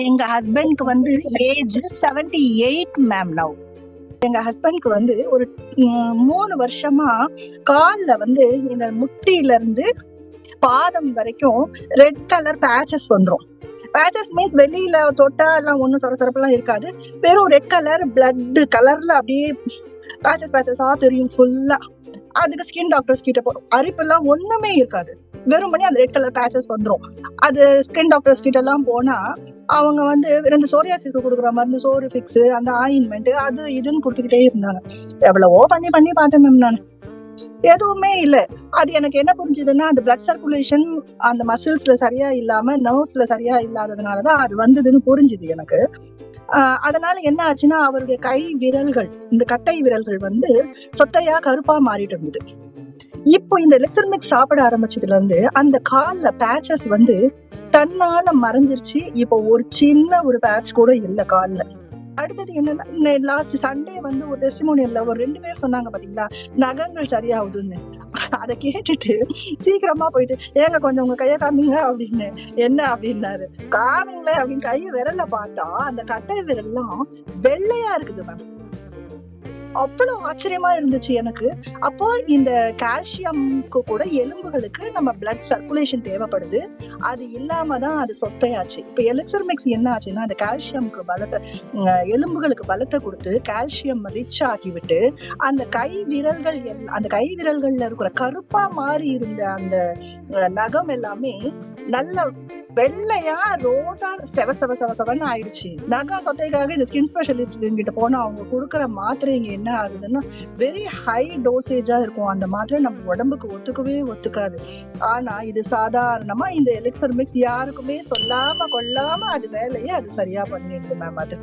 எங்க ஹஸ்பண்ட்க்கு வந்து age seventy eight ma'am now எங்க ஹஸ்பண்ட்க்கு வந்து ஒரு மூணு வருஷமா கால்ல வந்து இந்த முட்டியில இருந்து பாதம் வரைக்கும் ரெட் கலர் பேச்சஸ் வந்துடும் பேச்சஸ் மீன்ஸ் வெளியில தொட்டா எல்லாம் ஒன்றும் சொரசரப்பெல்லாம் இருக்காது. வெறும் ரெட் கலர் பிளட் கலர்ல அப்படியே பேச்சஸ் பேச்சஸா தெரியும் ஃபுல்லா அதுக்கு ஸ்கின் டாக்டர்ஸ் கிட்ட போறோம் அரிப்பெல்லாம் ஒண்ணுமே இருக்காது. வெறும் பண்ணி அந்த ரெட் கலர் பேச்சஸ் வந்துடும் அது ஸ்கின் டாக்டர்ஸ் கிட்ட எல்லாம் போனா அவங்க வந்து ரெண்டு சோரியாசிஸ்க்கு கொடுக்குற மருந்து சோறு ஃபிக்ஸ் அந்த ஆயின்மெண்ட் அது இதுன்னு கொடுத்துக்கிட்டே இருந்தாங்க. எவ்வளவோ பண்ணி பண்ணி பார்த்தேன் மேம் நான். எதுவுமே இல்லை. அது எனக்கு என்ன புரிஞ்சுதுன்னா அந்த பிளட் சர்க்குலேஷன் அந்த மசில்ஸ்ல சரியா இல்லாம நர்வ்ஸ்ல சரியா இல்லாததுனாலதான் அது வந்ததுன்னு புரிஞ்சுது எனக்கு. அதனால என்ன ஆச்சுன்னா அவருடைய கை விரல்கள் இந்த கட்டை விரல்கள் வந்து சொத்தையா கருப்பா மாறிட்டு இருந்தது. இப்போ இந்த லெக்சர் சாப்பிட ஆரம்பிச்சதுல இருந்து அந்த கால்ல பேச்சஸ் வந்து தன்னால மறைஞ்சிருச்சு. இப்போ ஒரு சின்ன ஒரு பேட்ச் கூட இல்லை கால்ல. அடுத்தது என்னன்னா லாஸ்ட் சண்டே வந்து ஒரு டெஸ்டிமோனியல்ல ஒரு ரெண்டு பேர் சொன்னாங்க பாத்தீங்களா? நகங்கள் சரியாகுதுன்னு. அதை கேட்டுட்டு சீக்கிரமா போயிட்டு ஏங்க கொஞ்சம் உங்க கையை காமிங்க அப்படின்னு. என்ன? அப்படின்னாரு. காமிங்களே அப்படின்னு கையை விரல பார்த்தா அந்த கட்டை விரல்லாம் வெள்ளையா இருக்குது மேம் அவ்வளவு ஆச்சரியமா இருந்துச்சு எனக்கு. அப்போ இந்த கால்சியம்க்கு கூட எலும்புகளுக்கு நம்ம பிளட் சர்க்குலேஷன் தேவைப்படுது. அது இல்லாம தான் அது சொத்தையாச்சு. இப்ப எலிக்சர் மிக்ஸ் என்ன ஆச்சுன்னா அந்த கால்சியம்க்கு பலத்தை எலும்புகளுக்கு பலத்தை கொடுத்து கால்சியம் ரிச் ஆகிவிட்டு அந்த கை விரல்கள் எல்லாம் அந்த கை விரல்கள்ல இருக்கிற கருப்பா மாறி இருந்த அந்த நகம் எல்லாமே நல்ல வெள்ளையா ரோசா செவ செவ செவ செவன்னு ஆயிடுச்சு. நகா சொத்தைக்காக இந்த ஸ்கின் ஸ்பெஷலிஸ்ட் கிட்ட போனா அவங்க கொடுக்குற மாத்திரைங்க என்ன ஆகுதுன்னா வெரி ஹை டோசேஜா இருக்கும். அந்த மாத்திரை நம்ம உடம்புக்கு ஒத்துக்கவே ஒத்துக்காது. ஆனா இது சாதாரணமா இந்த எலெக்சர் மிக்ஸ் யாருக்குமே சொல்லாம கொள்ளாம அது வேலையை அது சரியா பண்ணிடுது மேம் அது.